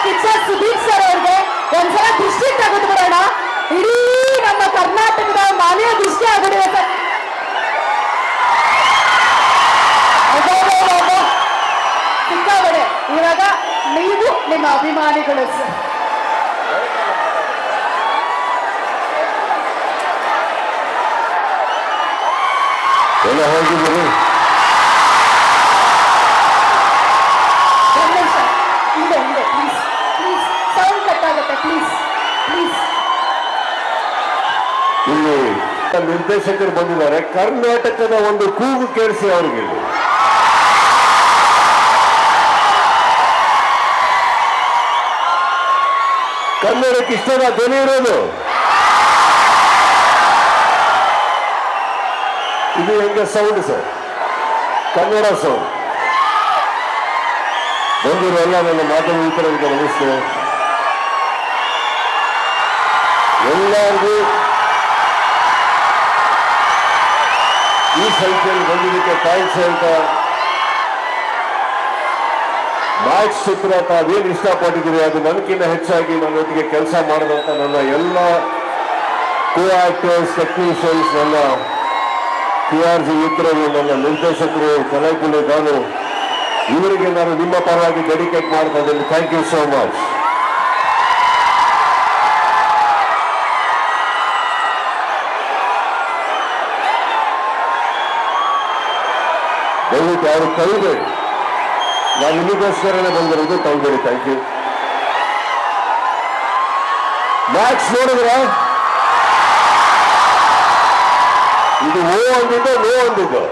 ಭಾಷಾ ಕಿಚ್ಚ ಸುದೀಪ್ ಸರ್ ಅವ್ರಿಗೆ ಒಂದ್ಸಲ ದೃಷ್ಟಿ ತೆಗೆದುಬಿಡೋಣ ಇಡೀ ನಮ್ಮ ಕರ್ನಾಟಕದ ಮಾನ್ಯ ದೃಷ್ಟಿ ಆಗಿದೆ ಸರ್ ಸಿಕ್ಕಾಬಡೆ ಇವಾಗ ನೀವು ನಿಮ್ಮ ಅಭಿಮಾನಿಗಳು. ಸರ್ ಎಲ್ಲ ಹೋಗಿದ್ದೀರಿ? ಪ್ಲೀಸ್ ಪ್ಲೀಸ್ ಇಲ್ಲಿ ನಿರ್ದೇಶಕರು ಬಂದಿದ್ದಾರೆ. ಕರ್ನಾಟಕದ ಒಂದು ಕೂಗು ಕೇಳಿಸಿ ಅವ್ರಿಗೆ. ಕನ್ನಡಕ್ಕೆ ಇಷ್ಟದ ಧ್ವನಿ ಇರೋದು. ಇದು ಹೆಂಗೆ ಸೌಂಡ್ ಸರ್ ಕನ್ನಡ ಸೌಂಡ್ ಬಂದಿರೋ ಎಲ್ಲ ನನ್ನ ಮಾಧ್ಯಮ ನಮಸ್ತೆ. ಎಲ್ಲರಿಗೂ ಈ ಸಂಖ್ಯೆಯಲ್ಲಿ ಬಂದಿದ್ದಕ್ಕೆ ಥ್ಯಾಂಕ್ಸ್ ಅಂತ ಮ್ಯಾಚ್ ಚಿತ್ರ ತಾವೇನು ಇಷ್ಟಪಟ್ಟಿದ್ದೀರಿ. ಅದು ನನಗಿಂತ ಹೆಚ್ಚಾಗಿ ನನ್ನೊಟ್ಟಿಗೆ ಕೆಲಸ ಮಾಡಿದಂಥ ನನ್ನ ಎಲ್ಲ ಕೋ ಆಕ್ಟರ್ಸ್ ಟೆಕ್ನಿಷಿಯನ್ಸ್ ನನ್ನ ಪಿ ಆರ್ ಜಿ ಮಿತ್ರರು, ನನ್ನ ನಿರ್ದೇಶಕರು ಕಲೈಕುಲಿ ಗಾನು ಇವರಿಗೆ ನಾನು ನಿಮ್ಮ ಪರವಾಗಿ ಡೆಡಿಕೇಟ್ ಮಾಡ್ತಾ ಇದ್ದೀನಿ. ಥ್ಯಾಂಕ್ ಯು ಸೋ ಮಚ್ ದಯವಿಟ್ಟು ಯಾರು ಕೈಬೇಡಿ ನಾನು ನಿಮಗೋಸ್ಕರನೇ ಬಂದಿರೋದು ತಗೊಬೇಡಿ ಥ್ಯಾಂಕ್ ಯು ಮ್ಯಾಚ್ ನೋಡಿದ್ರ ಇದು ಓ ಅಂದಿದ್ದು ಓ ಅಂದಿದ್ದು?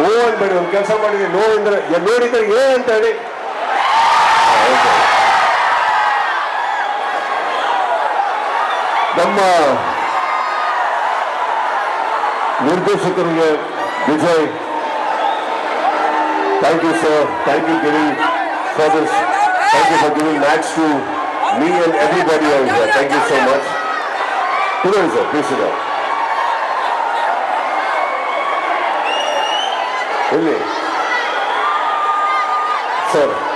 ಓ ಅನ್ಬೇಡಿ, ಒಂದು ಕೆಲಸ ಮಾಡಿದ್ರೆ ನೋ ಅಂದ್ರೆ ನೋಡಿದ್ರೆ ಏ ಅಂತ ಹೇಳಿ. ನಮ್ಮ ನಿರ್ದೇಶಕರಿಗೆ Vijay thank you sir thank you giving for this thank you for giving much to me and everybody else. here. Thank you so much. Who is on, Who is Please. Really? Sir.